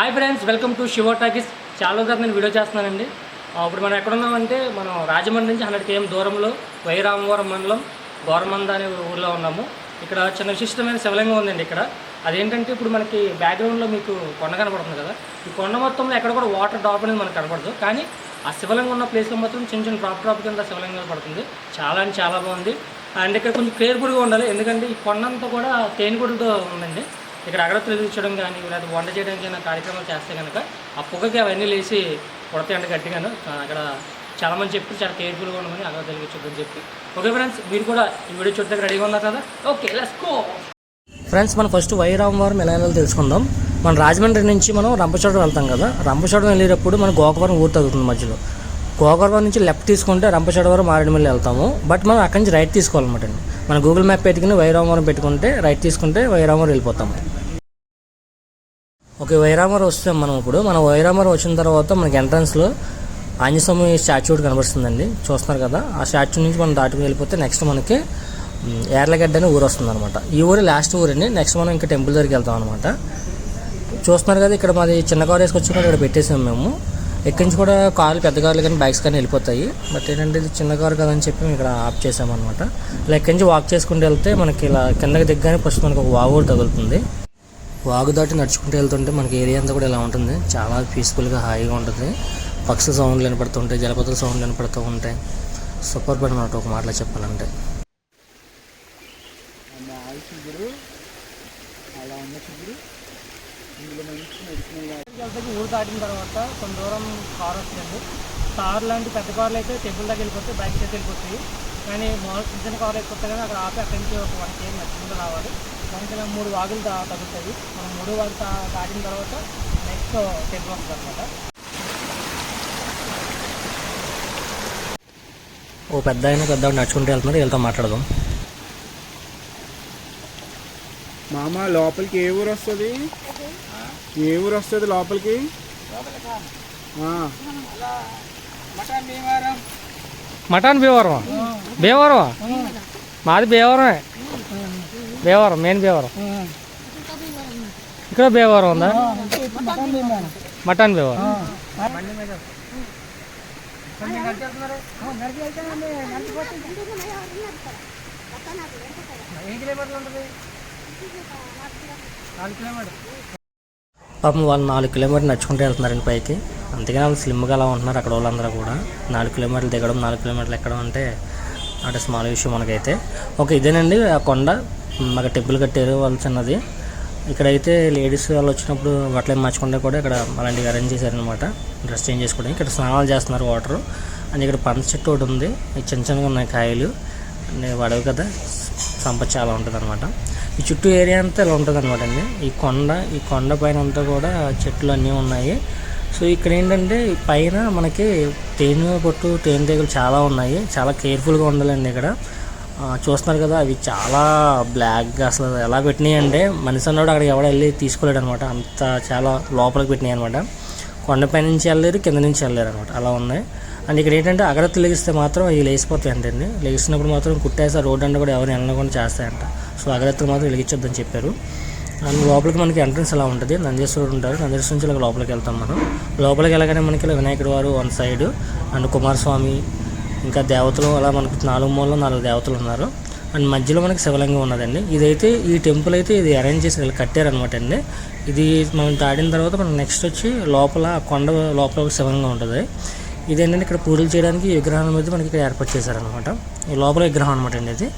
Hi friends welcome to Shiva talkies చాలా రోజులు నేను వీడియో చేస్తున్నానండి. ఇప్పుడు మనం ఎక్కడున్నామంటే మనం రాజమండ్రి నుంచి హండ్రెడ్ కేఎం దూరంలో వైరామవరం మండలం గోరమంద అనే ఊర్లో ఉన్నాము. ఇక్కడ చిన్న విశిష్టమైన శివలింగం ఉందండి ఇక్కడ. అదేంటంటే ఇప్పుడు మనకి బ్యాక్గ్రౌండ్లో మీకు కొండ కనపడుతుంది కదా. ఈ కొండ మొత్తంలో ఎక్కడ కూడా వాటర్ డ్రాప్ అనేది మనకు కనపడదు. కానీ ఆ శివలింగం ఉన్న ప్లేస్లో మాత్రం చిన్న చిన్న డ్రాప్ డ్రాప్ కింద శివలింగం పడుతుంది చాలా అంటే చాలా బాగుంది. అండ్ ఇక్కడ కొంచెం కేర్ఫుల్గా ఉండాలి. ఎందుకంటే ఈ కొండంతా కూడా తేనెగూడుతో ఉందండి. ఇక్కడ అగరత్తులు వెలిగించడం కానీ లేదా వంట చేయడానికి ఏమైనా కార్యక్రమాలు చేస్తే కనుక ఆ పొగకి అవన్నీ లేచి కొడతాయండి గట్టిగాను. అక్కడ చాలామంది చెప్పి చాలా కేర్ఫుల్గా ఉండమని అగరత్తులు వెలిగించొద్దని చెప్పి. ఓకే ఫ్రెండ్స్ మీరు కూడా ఈ వీడియో చూడడానికి రెడీగా ఉన్నారు కదా? ఓకే లెట్స్ గో ఫ్రెండ్స్ మనం ఫస్ట్ వైరామవరం ఎలా వెళ్ళాలో తెలుసుకుందాం. మనం రాజమండ్రి నుంచి మనం రంపచోడవరం వెళ్తాం కదా. రంపచోడవరం వెళ్ళేటప్పుడు మన గోకవరం ఊరు తగ్గుతుంది మధ్యలో. గోకవరం నుంచి లెఫ్ట్ తీసుకుంటే రంపచోడవరం మారేడుమల్లి వెళ్తాము. బట్ మనం అక్కడి నుంచి రైట్ తీసుకోవాలన్నమాట అండి. మన గూగుల్ మ్యాప్ పెట్టుకుని వైరామవరం పెట్టుకుంటే రైట్ తీసుకుంటే వైరామవరం వెళ్ళిపోతాము. ఓకే వైరామర్ వస్తాం మనం ఇప్పుడు మన వైరామర్ వచ్చిన తర్వాత మనకి ఎంట్రన్స్లో ఆంజస్వామి స్టాచ్యూ కనబడుతుందండి. చూస్తున్నారు కదా ఆ స్టాచ్యూ నుంచి మనం దాటుకు వెళ్ళిపోతే నెక్స్ట్ మనకి ఏర్లగడ్డ అని అనే ఊరు వస్తుంది అనమాట ఈ ఊరు లాస్ట్ ఊరండి నెక్స్ట్ మనం ఇంకా టెంపుల్ దగ్గరికి వెళ్తాం అనమాట చూస్తున్నారు కదా ఇక్కడ మాది చిన్న కార్ వేసుకొచ్చి కూడా ఇక్కడ పెట్టేసాము మేము. ఇక్కడి నుంచి కూడా కార్లు పెద్ద కార్లు కానీ బైక్స్ కానీ వెళ్ళిపోతాయి. బట్ ఏంటంటే ఇది చిన్న కారు కదా అని చెప్పి మేము ఇక్కడ ఆఫ్ చేసామన్నమాట ఇలా ఇక్కడి నుంచి వాక్ చేసుకుంటూ వెళ్తే మనకి ఇలా కిందకి దిగ్గానే ఫస్ట్ మనకు ఒక వాగు తగులుతుంది. వాగు దాటి నడుచుకుంటూ వెళ్తుంటే మనకి ఏరియా అంతా కూడా ఇలా ఉంటుంది. చాలా పీస్ఫుల్గా హాయిగా ఉంటుంది. పక్షుల సౌండ్లు వినపడుతుంటాయి జలపతుల సౌండ్లు వినపడుతూ ఉంటాయి. సూపర్ పడి అన్నమాట ఒక మాటలో చెప్పాలంటే. ఊరు దాటిన తర్వాత కొంత దూరం కార్ వస్తుంది కార్ లాంటి పెద్ద కార్లు అయితే టెంపుల్ దగ్గర వెళ్ళిపోతే బైక్ అయితే వెళ్ళిపోతాయి. కానీ మామూలు చిన్న చిన్న కార్లు వెళ్ళిపోతే కానీ అక్కడ ఆపి అక్కడి నుంచి ఒక వన్ కేఎం నడుచుకుంటూ రావాలి. ఇలా మూడు వాగులు దా తగ్గుతాయి మనం మూడు వాగులు దా- దాటిన తర్వాత నెక్స్ట్ టెంపుల్ వస్తుంది అనమాట ఓ పెద్ద ఆయన పెద్ద నడుచుకుంటూ వెళ్తున్నారు వీళ్ళతో మాట్లాడదాం. మామ లోపలికి ఏ ఊరు వస్తుంది? ఏ ఊరు వస్తుంది లోపలికి? మటన్ భీవరం భీవరం మాది భీవరమే భీవరం మెయిన్ భీవరం ఇక్కడ భీవరం ఉందా? మటన్ భీవరం పాపం వాళ్ళు నాలుగు కిలోమీటర్లు నడుచుకుంటూ వెళ్తున్నారండి పైకి. అందుకని వాళ్ళు స్లిమ్గా అలా ఉంటున్నారు అక్కడ వాళ్ళందరూ కూడా. నాలుగు కిలోమీటర్లు దిగడం నాలుగు కిలోమీటర్లు ఎక్కడం అంటే అంటే స్మాల్ విషయం మనకైతే. ఓకే ఇదేనండి ఆ కొండ. మాకు టెంపుల్ కట్టారు వాళ్ళు చిన్నది. ఇక్కడైతే లేడీస్ వాళ్ళు వచ్చినప్పుడు బట్టలు ఏం మార్చకుండా కూడా ఇక్కడ అలాంటివి అరేంజ్ చేశారనమాట డ్రెస్ చేంజ్ చేసుకోవడానికి. ఇక్కడ స్నానాలు చేస్తున్నారు వాటర్. అండ్ ఇక్కడ పంచ చెట్టు ఒకటి ఉంది. చిన్న చిన్నగా ఉన్నాయి కాయలు. అండ్ కదా. సంపద చాలా ఉంటుంది అనమాట ఈ చుట్టూ ఏరియా అంతా ఇలా ఉంటుంది అనమాట అండి. ఈ కొండ ఈ కొండ పైన అంతా కూడా చెట్లు అన్నీ ఉన్నాయి. సో ఇక్కడ ఏంటంటే పైన మనకి తేనె పొట్టు తేనెటీగలు చాలా ఉన్నాయి. చాలా కేర్ఫుల్గా ఉండాలండి ఇక్కడ. చూస్తున్నారు కదా అవి చాలా బ్లాక్గా అసలు ఎలా పెట్టినాయి అంటే మనిషి అన్నాడు అక్కడికి ఎవడ వెళ్ళి తీసుకోలేడు అనమాట అంత చాలా లోపలికి పెట్టినాయి అనమాట కొండపై నుంచి వెళ్ళలేరు కింద నుంచి వెళ్ళలేరు అనమాట అలా ఉన్నాయి. అండ్ ఇక్కడ ఏంటంటే అగరత్తులు లెగిస్తే మాత్రం అవి లేచిపోతాయి అంటండి లెగిసినప్పుడు మాత్రం కుట్టేసి ఆ రోడ్డు అంటే కూడా ఎవరు వెళ్ళకుండా చేస్తాయంట. సో అగరత్తులు మాత్రం వెలిగించొద్దని చెప్పారు. అండ్ లోపలికి మనకి ఎంట్రన్స్ అలా ఉంటుంది? నందీశ్వరుడు ఉంటారు నందీశ్వరం నుంచి ఇలా లోపలికి వెళ్తాం మనం. లోపలికి వెళ్ళగానే మనకి ఇలా వినాయకుడు వారు వన్ సైడ్ అండ్ కుమారస్వామి ఇంకా దేవతలు అలా మనకి నాలుగు మూలలో నాలుగు దేవతలు ఉన్నారు. అండ్ మధ్యలో మనకి శివలింగం ఉన్నదండి. ఇదైతే ఈ టెంపుల్ అయితే ఇది అరేంజ్ చేసి వీళ్ళు కట్టారనమాట అండి. ఇది మనం దాటిన తర్వాత మనం నెక్స్ట్ వచ్చి లోపల కొండ లోపల శివలింగం ఉంటుంది. ఇదేంటంటే ఇక్కడ పూజలు చేయడానికి విగ్రహాల మీద మనకి ఇక్కడ ఏర్పాటు చేశారనమాట ఈ లోపల విగ్రహం అనమాట అండి ఇది.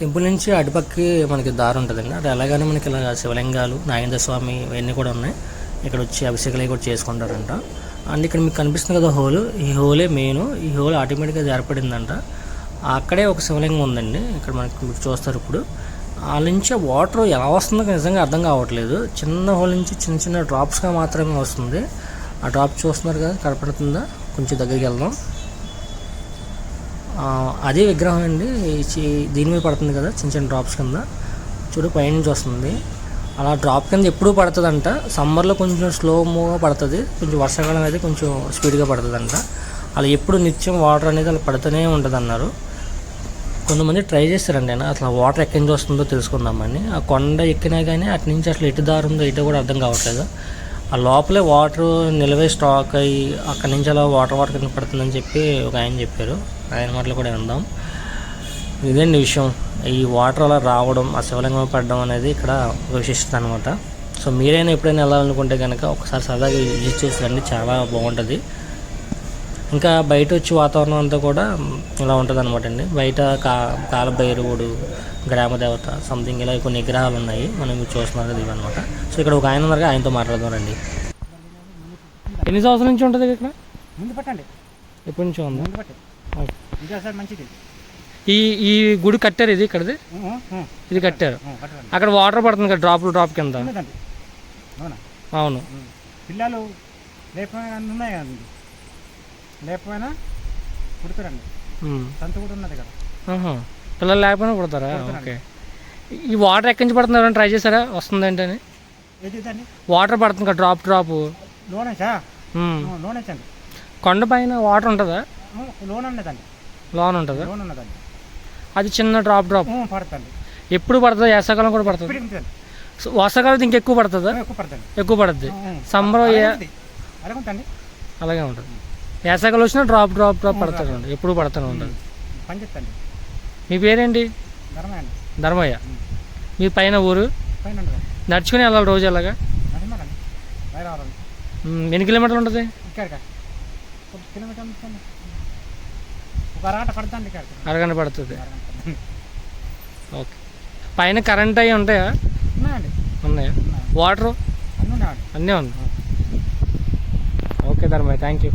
టెంపుల్ నుంచి అటుపక్కి మనకి దారి ఉంటుందండి. అది ఎలాగానే మనకి ఇలా శివలింగాలు నాగేంద్ర స్వామి ఇవన్నీ కూడా ఉన్నాయి. ఇక్కడ వచ్చి అభిషేకాలు కూడా చేసుకుంటారంట. అండ్ ఇక్కడ మీకు కనిపిస్తుంది కదా హోల్. ఈ హోలే మెయిన్. ఈ హోల్ ఆటోమేటిక్గా ఏర్పడిందంట అక్కడే ఒక శివలింగం ఉందండి. ఇక్కడ మనకి మీరు చూస్తారు ఇప్పుడు. వాళ్ళ నుంచి వాటర్ ఎలా వస్తుందో నిజంగా అర్థం కావట్లేదు. చిన్న హోల్ నుంచి చిన్న చిన్న డ్రాప్స్గా మాత్రమే వస్తుంది. ఆ డ్రాప్ చూస్తున్నారు కదా కనపడుతుందా? కొంచెం దగ్గరికి వెళ్దాం. అదే విగ్రహం అండి. దీని మీద పడుతుంది కదా చిన్న చిన్న డ్రాప్స్ కింద. చూడు పైనుంచి వస్తుంది. అలా డ్రాప్ కింద ఎప్పుడూ పడుతుందంట. సమ్మర్లో కొంచెం స్లోగా పడుతుంది. కొంచెం వర్షాకాలం అయితే కొంచెం స్పీడ్గా పడుతుందంట. అలా ఎప్పుడు నిత్యం వాటర్ అనేది అలా పడుతూనే ఉంటుంది అన్నారు కొంతమంది ట్రై చేస్తారండి ఆయన అసలు వాటర్ ఎక్కడి నుంచి వస్తుందో తెలుసుకుందామని ఆ కొండ ఎక్కినా కానీ అటు నుంచి అసలు ఎటు దారు ఉందో ఇటు కూడా అర్థం కావట్లేదు. ఆ లోపలే వాటర్ నిలవే స్టాక్ అయ్యి అక్కడి నుంచి అలా వాటర్ వాటర్ కింద పడుతుందని చెప్పి ఒక ఆయన చెప్పారు. ఆయన మాటలు కూడా విందాం. ఇదండి విషయం? ఈ వాటర్ అలా రావడం ఆ శివలింగం పడడం అనేది ఇక్కడ ఒక విశిష్టత అనమాట సో మీరైనా ఎప్పుడైనా వెళ్ళాలనుకుంటే కనుక ఒకసారి సరదాగా విజిట్ చేసి రండి చాలా బాగుంటుంది. ఇంకా బయట వచ్చి వాతావరణం అంతా కూడా ఇలా ఉంటుంది అనమాట అండి. బయట కా కాలభైరవుడు గ్రామదేవత సంథింగ్ ఇలా కొన్ని విగ్రహాలు ఉన్నాయి. మనం చూస్తున్నారు కదా ఇవన్నమాట. సో ఇక్కడ ఒక ఆయన ఉన్నారు ఆయనతో మాట్లాడదాం రండి. ఎన్ని సంవత్సరాల నుంచి ఉంటుంది ఇక్కడ? ముందు పట్టండి. ఎప్పటి నుంచి ఉంది? ముందు. ఇంకా సార్ మంచిది. ఈ ఈ గుడి కట్టారు ఇది ఇక్కడది? ఇది కట్టారు. అక్కడ వాటర్ పడుతుంది కదా డ్రాప్ డ్రాప్ కింద. అవునా. పిల్లలు లేకపోయినా ఉన్నాయి కదండి లేకపోయినా పుడతారండి. ఉమ్. సంత కూడా ఉన్నది కదా. ఆహా. పిల్లలు లేకపోయినా పుడతారా. ఓకే. ఈ వాటర్ ఎక్కడి నుంచి పడుతుంది ఎవరైనా ట్రై చేశారా? ఏది దాన్ని? వాటర్ పడుతుంది కదా డ్రాప్ డ్రాప్. కొండ పైన వాటర్ ఉంటుందా? లోన్ ఉన్నదండి. లోన్ ఉంటుందా? లోన్ ఉన్నదండి. అది చిన్న డ్రాప్ డ్రాప్ పడుతుంది. ఎప్పుడు పడుతుంది వేసవకాలం కూడా పడుతుంది. వర్షాకాలం ఇంకెక్కువ పడుతుందా? ఎక్కువ పడుతుంది. సమ్మర్ అలాగే ఉంటుంది. వేసవకాలం వచ్చినా డ్రాప్ డ్రాప్ డ్రాప్ పడుతూనే ఉంటుంది. ఎప్పుడు పడుతూనే ఉంటుంది. మీ పేరేంటి? ధర్మయ్య మీ పైన ఊరు? నడుచుకుని వెళ్ళాలి రోజు ఉమ్, ఎన్ని కిలోమీటర్లు ఉంటుంది ఇక్కడికా ఒక కిలోమీటర్ ఉంటుంది. ఒక అరగంట పడుతుంది. ఓకే. పైన కరెంట్ అవి ఉంటాయా? ఉన్నాయా? ఉన్నాయి. వాటర్? అన్నీ ఉంది ఓకే ధర్మయ్య థ్యాంక్ యూ